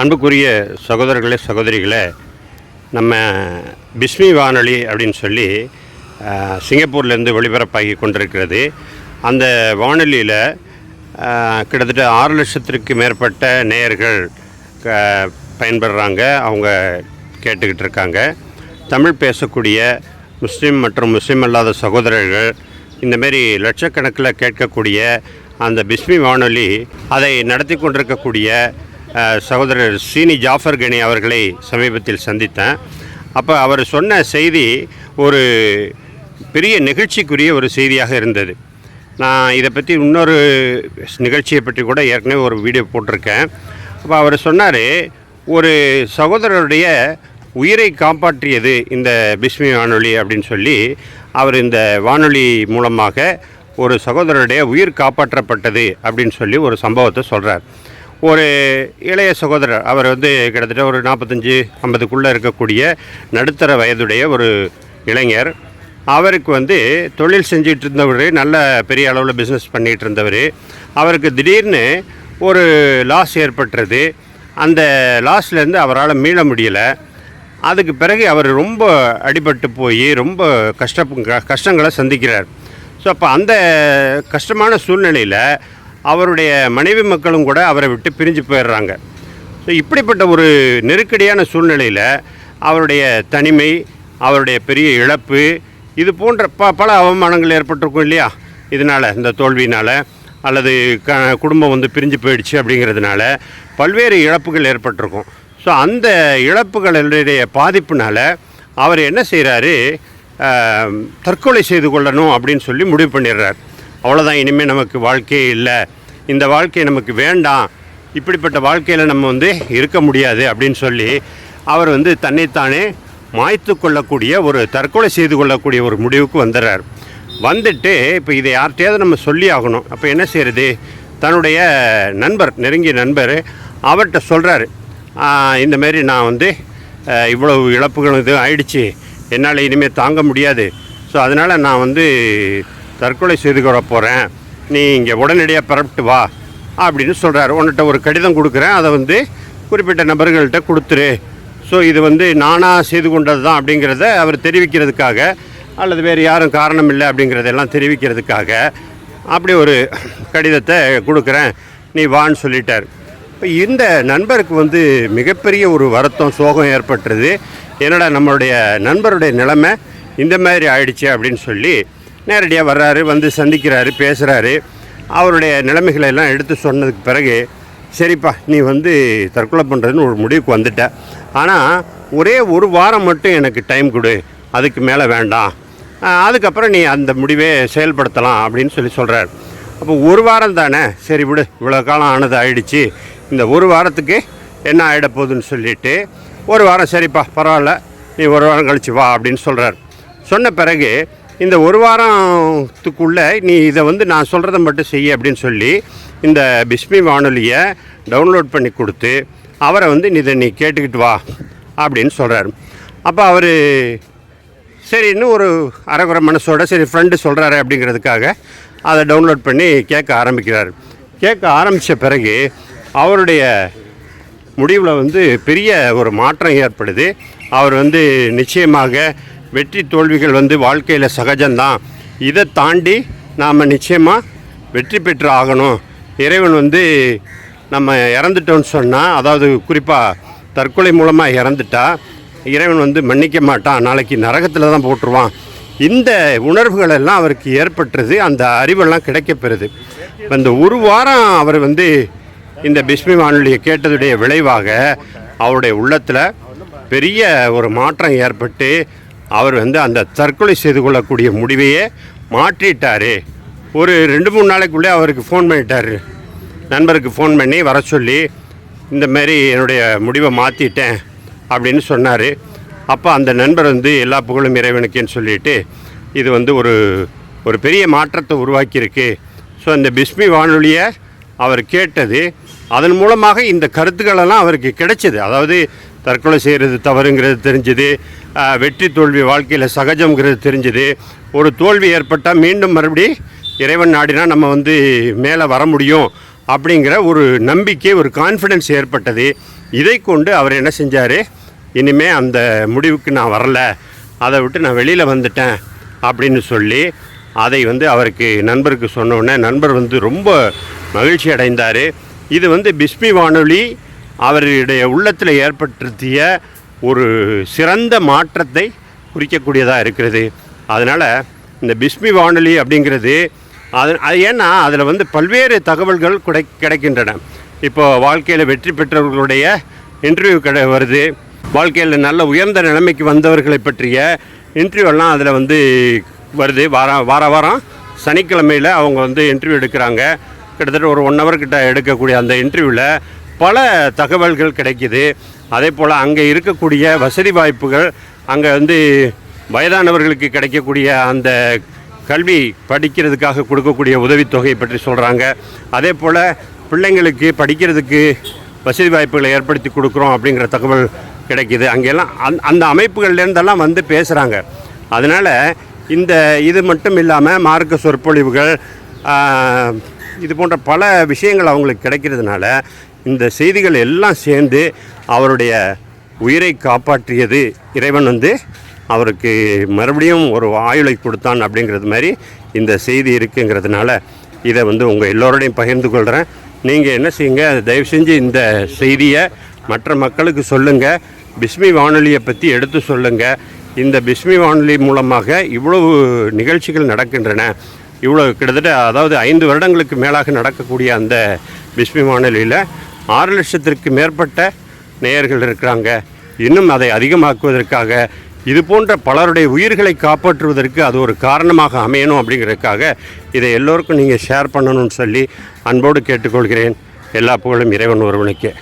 அன்புக்குரிய சகோதரர்களே சகோதரிகளே நம்ம பிஸ்மி வானொலி அப்படின்னு சொல்லி சிங்கப்பூர்லேருந்து ஒளிபரப்பாகி கொண்டிருக்கிறது. அந்த வானொலியில் கிட்டத்தட்ட ஆறு லட்சத்திற்கு மேற்பட்ட நேயர்கள் பயன்படுறாங்க அவங்க கேட்டுக்கிட்டு இருக்காங்க. தமிழ் பேசக்கூடிய முஸ்லீம் மற்றும் முஸ்லீம் அல்லாத சகோதரர்கள் இந்தமாரி லட்சக்கணக்கில் கேட்கக்கூடிய அந்த பிஸ்மி வானொலி அதை நடத்தி கொண்டிருக்கக்கூடிய சகோதரர் சீனி ஜாஃபர் கனி அவர்களை சமீபத்தில் சந்தித்தேன். அப்போ அவர் சொன்ன செய்தி ஒரு பெரிய நிகழ்ச்சிக்குரிய ஒரு செய்தியாக இருந்தது. நான் இதை பற்றி இன்னொரு நிகழ்ச்சியை பற்றி கூட ஏற்கனவே ஒரு வீடியோ போட்டிருக்கேன். அப்போ அவர் சொன்னார் ஒரு சகோதரருடைய உயிரை காப்பாற்றியது இந்த பிஸ்மி வானொலி அப்படின்னு சொல்லி அவர் இந்த வானொலி மூலமாக ஒரு சகோதரருடைய உயிர் காப்பாற்றப்பட்டது அப்படின்னு சொல்லி ஒரு சம்பவத்தை சொல்கிறார் ஒரு இளைய சகோதரர் அவர் வந்து கிட்டத்தட்ட ஒரு நாற்பத்தஞ்சு ஐம்பதுக்குள்ளே இருக்கக்கூடிய நடுத்தர வயதுடைய ஒரு இளைஞர். அவருக்கு வந்து தொழில் செஞ்சிட்டு இருந்தவர் நல்ல பெரிய அளவில் பிஸ்னஸ் பண்ணிகிட்டு இருந்தவர். அவருக்கு திடீர்னு ஒரு லாஸ் ஏற்பட்டுறது அந்த லாஸ்லேருந்து அவரால் மீள முடியலை. அதுக்கு பிறகு அவர் ரொம்ப அடிபட்டு போய் ரொம்ப கஷ்ட கஷ்டங்களை சந்திக்கிறார். ஸோ அப்போ அந்த கஷ்டமான சூழ்நிலையில் அவருடைய மனைவி மக்களும் கூட அவரை விட்டு பிரிஞ்சு போயிடுறாங்க. ஸோ இப்படிப்பட்ட ஒரு நெருக்கடியான சூழ்நிலையில் அவருடைய தனிமை அவருடைய பெரிய இழப்பு இது போன்ற ப பல அவமானங்கள் ஏற்பட்டிருக்கும் இல்லையா? இதனால் இந்த தோல்வியினால் அல்லது க குடும்பம் வந்து பிரிஞ்சு போயிடுச்சு அப்படிங்கிறதுனால பல்வேறு இழப்புகள் ஏற்பட்டிருக்கும். ஸோ அந்த இழப்புகளுடைய பாதிப்புனால் அவர் என்ன செய்கிறாரு தற்கொலை செய்து கொள்ளணும் அப்படின்னு சொல்லி முடிவு பண்ணிடுறார். அவ்வளோதான் இனிமேல் நமக்கு வாழ்க்கையே இல்லை. இந்த வாழ்க்கை நமக்கு வேண்டாம். இப்படிப்பட்ட வாழ்க்கையில் நம்ம வந்து இருக்க முடியாது அப்படின்னு சொல்லி அவர் வந்து தன்னைத்தானே மாய்த்து கொள்ளக்கூடிய ஒரு தற்கொலை செய்து கொள்ளக்கூடிய ஒரு முடிவுக்கு வந்துடுறார். வந்துட்டு இப்போ இதை யார்கிட்டயாவது நம்ம சொல்லி ஆகணும். அப்போ என்ன செய்கிறது தன்னுடைய நண்பர் நெருங்கிய நண்பர் அவர்கிட்ட சொல்கிறாரு இந்தமாரி நான் வந்து இவ்வளவு இழப்புகள் இது ஆயிடுச்சு. என்னால் இனிமேல் தாங்க முடியாது. ஸோ அதனால் நான் வந்து தற்கொலை செய்து கொள்ள போகிறேன் நீ இங்கே உடனடியாக பரப்பிட்டு வா அப்படின்னு சொல்கிறாரு உன்கிட்ட ஒரு கடிதம் கொடுக்குறேன். அதை வந்து குறிப்பிட்ட நபர்கள்ட்ட கொடுத்துரு. ஸோ இது வந்து நானாக செய்து கொண்டது தான் அப்படிங்கிறத அவர் தெரிவிக்கிறதுக்காக அல்லது வேறு யாரும் காரணம் இல்லை அப்படிங்கிறதெல்லாம் தெரிவிக்கிறதுக்காக அப்படி ஒரு கடிதத்தை கொடுக்குறேன். நீ வான்னு சொல்லிட்டார். இப்போ இந்த நண்பருக்கு வந்து மிகப்பெரிய ஒரு வருத்தம் சோகம் ஏற்பட்டுருது. என்னடா நம்மளுடைய நண்பருடைய நிலைமை இந்த மாதிரி ஆயிடுச்சு அப்படின்னு சொல்லி நேரடியாக வர்றாரு வந்து சந்திக்கிறாரு பேசுகிறாரு அவருடைய நிலைமைகளை எல்லாம் எடுத்து சொன்னதுக்கு பிறகு சரிப்பா நீ வந்து தற்கொலை பண்ணுறதுன்னு ஒரு முடிவுக்கு வந்துட்ட. ஆனால் ஒரே ஒரு வாரம் மட்டும் எனக்கு டைம் கொடு. அதுக்கு மேலே வேண்டாம். அதுக்கப்புறம் நீ அந்த முடிவே செயல்படுத்தலாம் அப்படின்னு சொல்லி சொல்கிறார் அப்போ ஒரு வாரம் தானே? சரி விடு இவ்வளோ காலம் ஆனது ஆயிடுச்சு. இந்த ஒரு வாரத்துக்கு என்ன ஆகிட போகுதுன்னு சொல்லிட்டு ஒரு வாரம் சரிப்பா பரவாயில்ல நீ ஒரு வாரம் கழிச்சு வா அப்படின்னு சொல்கிறார் சொன்ன பிறகு இந்த ஒரு வாரத்துக்குள்ளே நீ இதை வந்து நான் சொல்கிறத மட்டும் செய்ய அப்படின்னு சொல்லி இந்த பிஸ்மி வானொலியை டவுன்லோட் பண்ணி கொடுத்து அவரை வந்து நீ இதை நீ கேட்டுக்கிட்டு வா அப்படின்னு சொல்கிறார் அப்போ அவர் சரி இன்னும் ஒரு அரைகுறை மனசோட சரி ஃப்ரெண்டு சொல்கிறாரு அப்படிங்கிறதுக்காக அதை டவுன்லோட் பண்ணி கேட்க ஆரம்பிக்கிறார். கேட்க ஆரம்பித்த பிறகு அவருடைய முடிவில் வந்து பெரிய ஒரு மாற்றம் ஏற்படுது. அவர் வந்து நிச்சயமாக வெற்றி தோல்விகள் வந்து வாழ்க்கையில் சகஜம்தான். இதை தாண்டி நாம் நிச்சயமாக வெற்றி பெற்று ஆகணும். இறைவன் வந்து நம்ம இறந்துட்டோம்னு சொன்னால் அதாவது குறிப்பாக தற்கொலை மூலமாக இறந்துட்டா இறைவன் வந்து மன்னிக்க மாட்டான். நாளைக்கு நரகத்தில் தான் போட்டுருவான். இந்த உணர்வுகள் எல்லாம் அவருக்கு ஏற்பட்டுறது அந்த அறிவெல்லாம் கிடைக்கப்பெறுது இந்த ஒரு வாரம் அவர் வந்து இந்த பிஸ்மி வானொலியை கேட்டதுடைய விளைவாக அவருடைய உள்ளத்தில் பெரிய ஒரு மாற்றம் ஏற்பட்டு அவர் வந்து அந்த தற்கொலை செய்து கொள்ளக்கூடிய முடிவையே மாற்றிட்டார். ஒரு ரெண்டு மூணு நாளைக்குள்ளே அவருக்கு ஃபோன் பண்ணிட்டார். நண்பருக்கு ஃபோன் பண்ணி வர சொல்லி இந்த மாரி என்னுடைய முடிவை மாற்றிட்டேன் அப்படின்னு சொன்னார். அப்போ அந்த நண்பர் வந்து எல்லா புகழும் இறைவனுக்குன்னு சொல்லிட்டு இது வந்து ஒரு ஒரு பெரிய மாற்றத்தை உருவாக்கியிருக்கு. ஸோ இந்த பிஸ்மி வானொலியை அவர் கேட்டது அதன் மூலமாக இந்த கருத்துக்களெல்லாம் அவருக்கு கிடைச்சது. அதாவது தற்கொலை செய்கிறது தவறுங்கிறது தெரிஞ்சுது. வெற்றி தோல்வி வாழ்க்கையில் சகஜங்கிறது தெரிஞ்சுது. ஒரு தோல்வி ஏற்பட்டால் மீண்டும் மறுபடி இறைவன் நாடினா நம்ம வந்து மேலே வர முடியும் அப்படிங்கிற ஒரு நம்பிக்கை ஒரு கான்ஃபிடென்ஸ் ஏற்பட்டது. இதை கொண்டு அவர் என்ன செஞ்சார்? இனிமேல் அந்த முடிவுக்கு நான் வரல. அதை விட்டு நான் வெளியில் வந்துட்டேன் அப்படின்னு சொல்லி அதை வந்து அவருக்கு நண்பருக்கு சொன்ன உடனே நண்பர் வந்து ரொம்ப மகிழ்ச்சி அடைந்தார். இது வந்து பிஸ்மி வானொலி அவருடைய உள்ளத்தில் ஏற்படுத்திய ஒரு சிறந்த மாற்றத்தை குறிக்கக்கூடியதாக இருக்கிறது. அதனால் இந்த பிஸ்மி வானொலி அப்படிங்கிறது அது அது ஏன்னா அதில் வந்து பல்வேறு தகவல்கள் கிடை கிடைக்கின்றன. இப்போது வாழ்க்கையில் வெற்றி பெற்றவர்களுடைய இன்டர்வியூ கிடை வருது. வாழ்க்கையில் நல்ல உயர்ந்த நிலைமைக்கு வந்தவர்களை பற்றிய இன்டர்வியூலாம் அதில் வந்து வருது. வார வார வாரம் சனிக்கிழமையில் அவங்க வந்து இன்டர்வியூ எடுக்கிறாங்க. கிட்டத்தட்ட ஒரு ஒன் ஹவர் கிட்ட எடுக்கக்கூடிய அந்த இன்டர்வியூவில் பல தகவல்கள் கிடைக்கிது. அதே போல் அங்கே இருக்கக்கூடிய வசதி வாய்ப்புகள் அங்கே வந்து வயதானவர்களுக்கு கிடைக்கக்கூடிய அந்த கல்வி படிக்கிறதுக்காக கொடுக்கக்கூடிய உதவித்தொகை பற்றி சொல்கிறாங்க அதே போல் பிள்ளைங்களுக்கு படிக்கிறதுக்கு வசதி வாய்ப்புகளை ஏற்படுத்தி கொடுக்குறோம் அப்படிங்கிற தகவல் கிடைக்கிது. அங்கெல்லாம் அந் அந்த அமைப்புகள்லேருந்தெல்லாம் வந்து பேசுகிறாங்க அதனால் இந்த இது மட்டும் இல்லாமல் மார்க்க சொற்பொழிவுகள் இது போன்ற பல விஷயங்கள் அவங்களுக்கு கிடைக்கிறதுனால இந்த செய்திகள் எல்லாம் சேர்ந்து அவருடைய உயிரை காப்பாற்றியது இறைவன் வந்து அவருக்கு மறுபடியும் ஒரு ஆயுளை கொடுத்தான் அப்படிங்கிறது மாதிரி இந்த செய்தி இருக்குங்கிறதுனால இதை வந்து உங்கள் எல்லோரோடையும் பகிர்ந்து கொள்கிறேன் நீங்கள் என்ன செய்யுங்க தயவு செஞ்சு இந்த செய்தியை மற்ற மக்களுக்கு சொல்லுங்கள் பிஸ்மி வானொலியை பற்றி எடுத்து சொல்லுங்கள் இந்த பிஸ்மி வானொலி மூலமாக இவ்வளவு நிகழ்ச்சிகள் நடக்கின்றன. இவ்வளோ கிட்டத்தட்ட அதாவது ஐந்து வருடங்களுக்கு மேலாக நடக்கக்கூடிய அந்த பிஸ்மி வானொலியில் ஆறு லட்சத்திற்கு மேற்பட்ட நேயர்கள் இருக்கிறாங்க. இன்னும் அதை அதிகமாக்குவதற்காக இது போன்ற பலருடைய உயிர்களை காப்பாற்றுவதற்கு அது ஒரு காரணமாக அமையணும் அப்படிங்கிறதுக்காக இதை எல்லோருக்கும் நீங்கள் ஷேர் பண்ணணும்னு சொல்லி அன்போடு கேட்டுக்கொள்கிறேன். எல்லா புகழும் இறைவன் ஒருவனுக்கே.